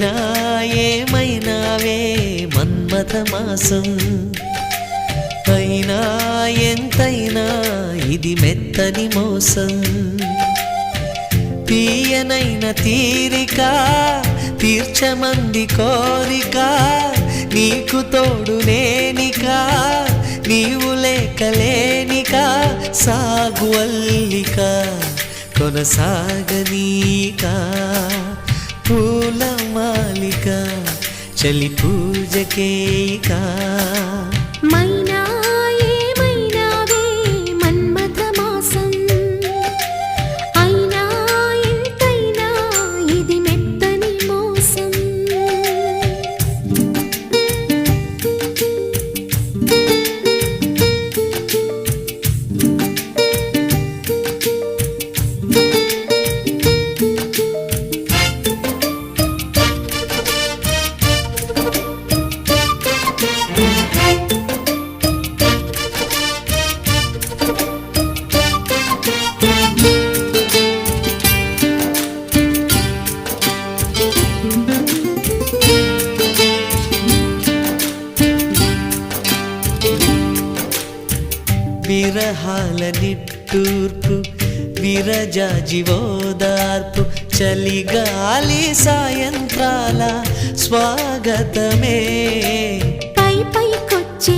ఏమైనావే మన్మథమాసం అయినా ఎంతైనా ఇది మెత్తని మోసం. తీయనైన తీరిక తీర్చమంది కోరిక నీకు తోడు నేనిక నీవు లేకలేనిక సాగు అల్లిక కొనసాగనీక. పూల का चली पूज के का। విరహాల నిట్టూర్పు విరజాజివోదార్పు చలిగాలి సాయంత్రాల స్వాగతమే. పై పైకొచ్చే